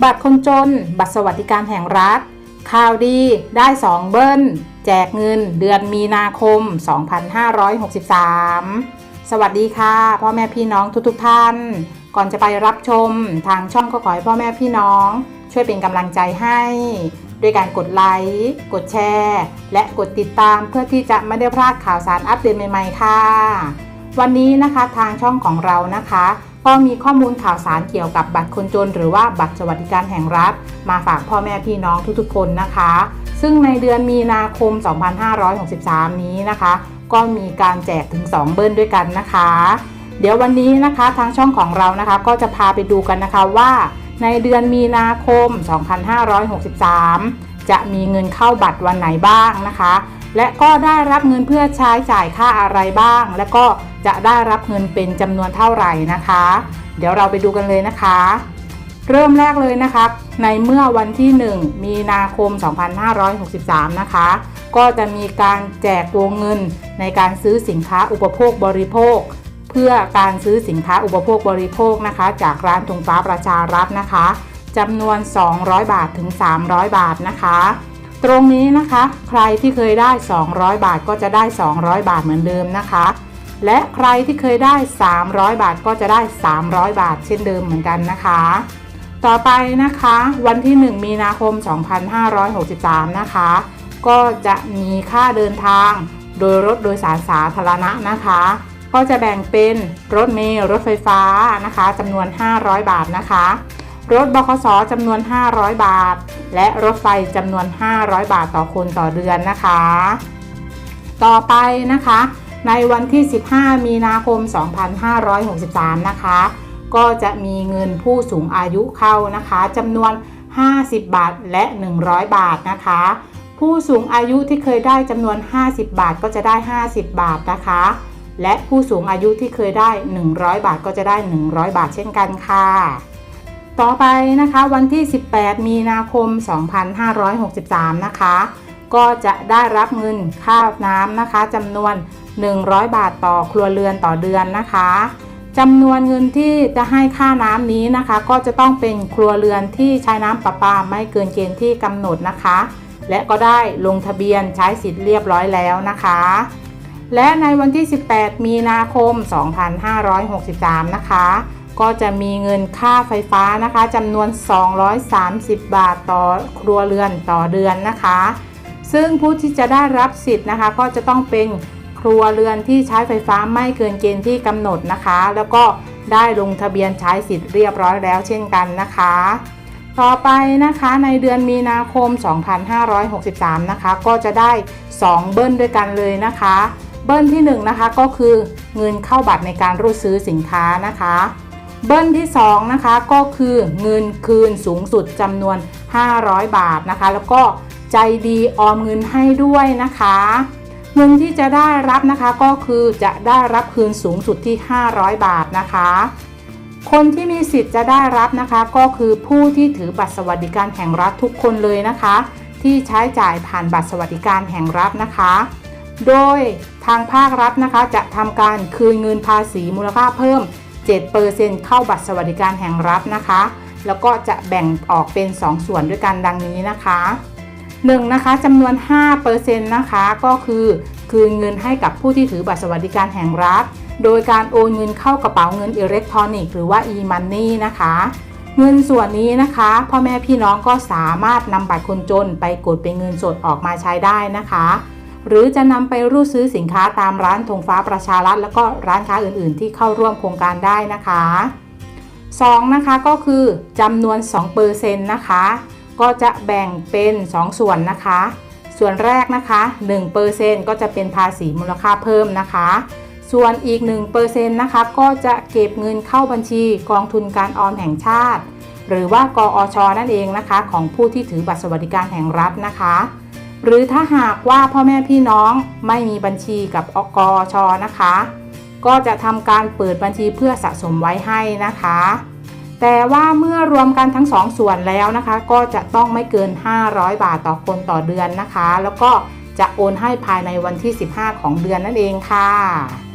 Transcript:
บัตรคนจน บัตรสวัสดิการแห่งรัฐ ข่าวดีได้ 2 เบิ้ล แจกเงินเดือนมีนาคม 2563 สวัสดีค่ะ พ่อแม่พี่น้องทุกๆทท่าน ก่อนจะไปรับชมทางช่องก็ขอให้พ่อแม่พี่น้อง ช่วยเป็นกำลังใจให้ด้วยการกดไลค์ กดแชร์ และกดติดตามเพื่อที่จะไม่ได้พลาดข่าวสารอัปเดตใหม่ ๆ ค่ะ วันนี้นะคะทางช่องของเรานะคะ ก็มีข้อมูลข่าวสารเกี่ยวกับบัตรคนจน หรือว่าบัตรสวัสดิการแห่งรัฐ มาฝากพ่อแม่พี่น้องทุกๆคนนะคะ ซึ่งในเดือนมีนาคม 2563 นี้นะคะ ก็มีการแจกถึง 2 เบิ้ลด้วยกันนะคะ เดี๋ยววันนี้นะคะทางช่องของเรานะคะก็จะพาไปดูกันนะคะว่า ในเดือนมีนาคม 2563 จะมีเงินเข้าบัตรวันไหนบ้างนะคะ และก็ได้รับเงินเพื่อใช้จ่ายค่าอะไรบ้าง และก็จะได้รับเงินเป็นจำนวนเท่าไหร่นะคะ เดี๋ยวเราไปดูกันเลยนะคะ เริ่มแรกเลยนะคะ ในเมื่อวันที่ 1 มีนาคม 2563 นะคะ ก็จะมีการแจกวงเงินในการซื้อสินค้าอุปโภคบริโภค เพื่อการซื้อสินค้าอุปโภคบริโภคนะคะ จากร้านธงฟ้าประชารัฐนะคะจำนวน 200 บาทถึง 300 บาทนะคะ ตรงนี้นะคะ ใครที่เคยได้ 200 บาทก็จะได้ 200 บาทเหมือนเดิมนะคะ และใครที่เคยได้ 300 บาทก็จะได้ 300 บาทเช่นเดิมเหมือนกันนะคะ ต่อไปนะคะ วันที่ 1 มีนาคม 2563 นะคะ ก็จะมีค่าเดินทางโดยรถโดยสารสาธารณะนะคะ ก็จะแบ่งเป็นรถเมล์รถไฟฟ้านะคะจำนวน 500 บาทนะคะ รถบขสจำนวน 500 บาท และรถไฟจำนวน 500 บาทต่อคนต่อเดือนนะคะ ต่อไปนะคะ ในวันที่ 15 มีนาคม 2563 นะคะ ก็จะมีเงินผู้สูงอายุเข้านะคะจำนวน 50 บาทและ 100 บาทนะคะ ผู้สูงอายุที่เคยได้จำนวน 50 บาทก็จะได้ 50 บาทนะคะ และผู้สูงอายุที่เคยได้ 100 บาทก็จะได้ 100 บาทเช่นกันค่ะ ต่อไปนะคะวันที่ 18 มีนาคม 2563 นะคะ ก็จะได้รับเงินค่าน้ำนะคะจำนวน 100 บาทต่อครัวเรือนต่อเดือนนะคะจำนวนเงินที่จะให้ค่าน้ำนี้นะคะ ก็จะต้องเป็นครัวเรือนที่ใช้น้ำประปาไม่เกินเกณฑ์ที่กำหนดนะคะ และก็ได้ลงทะเบียนใช้สิทธิ์เรียบร้อยแล้วนะคะ และในวันที่ 18 มีนาคม 2563 นะคะ ก็จะมีเงินค่าไฟฟ้านะคะจำนวน 230 บาทต่อครัวเรือนต่อเดือนนะคะ ซึ่งผู้ที่จะได้รับสิทธิ์นะคะ ก็จะต้องเป็นครัวเรือนที่ใช้ไฟฟ้าไม่เกินเกณฑ์ที่กำหนดนะคะ แล้วก็ได้ลงทะเบียนใช้สิทธิ์เรียบร้อยแล้วเช่นกันนะคะ ต่อไปนะคะในเดือนมีนาคม 2563 นะคะ ก็จะได้ 2 เบิ้ลด้วยกันเลยนะคะ เบิ้ลที่1นะคะก็คือเงินเข้าบัตรในการรูดซื้อสินค้านะคะ เบิ้ลที่ 2 นะคะก็คือเงินคืนสูงสุดจำนวน 500 บาทนะคะ แล้วก็ใจดีออมเงินให้ด้วยนะคะ เงินที่จะได้รับนะคะก็คือจะได้รับคืนสูงสุดที่ 500 บาทนะคะ คนที่มีสิทธิ์จะได้รับนะคะ ก็คือผู้ที่ถือบัตรสวัสดิการแห่งรัฐทุกคนเลยนะคะ ที่ใช้จ่ายผ่านบัตรสวัสดิการแห่งรัฐนะคะ โดยทางภาครัฐนะคะจะทำการคืนเงินภาษีมูลค่าเพิ่ม 7%เข้าบัตรสวัสดิการแห่งรัฐนะคะ แล้วก็จะแบ่งออกเป็น 2 ส่วนด้วยกันดังนี้นะคะ1นะคะจำนวน5%นะคะก็คือคืนเงินให้กับผู้ที่ถือบัตรสวัสดิการแห่งรัฐ โดยการโอนเงินเข้ากระเป๋าเงินอิเล็กทรอนิกส์หรือว่า e-money นะคะ เงินส่วนนี้นะคะ พ่อแม่พี่น้องก็สามารถนำบัตรคนจนไปกดเป็นเงินสดออกมาใช้ได้นะคะ หรือจะนำไปรูดซื้อสินค้าตามร้านธงฟ้าประชารัฐแล้วก็ร้านค้าอื่นๆ ที่เข้าร่วมโครงการได้นะคะ 2 นะคะก็คือจำนวน2%นะคะ ก็จะแบ่งเป็น 2 ส่วนนะคะ ส่วนแรกนะคะ1%ก็จะเป็นภาษีมูลค่าเพิ่มนะคะ ส่วนอีก1%นะคะก็จะเก็บเงินเข้าบัญชีกองทุนการออมแห่งชาติ หรือว่ากอชนั่นเองนะคะ ของผู้ที่ถือบัตรสวัสดิการแห่งรัฐนะคะ หรือถ้าหากว่าพ่อแม่พี่น้องไม่มีบัญชีกับอกอชนะคะ ก็จะทำการเปิดบัญชีเพื่อสะสมไว้ให้นะคะ แต่ว่าเมื่อรวมกันทั้งสองส่วนแล้วนะคะ ก็จะต้องไม่เกิน 500 บาทต่อคนต่อเดือนนะคะ แล้วก็จะโอนให้ภายในวันที่ 15 ของเดือนนั่นเองค่ะ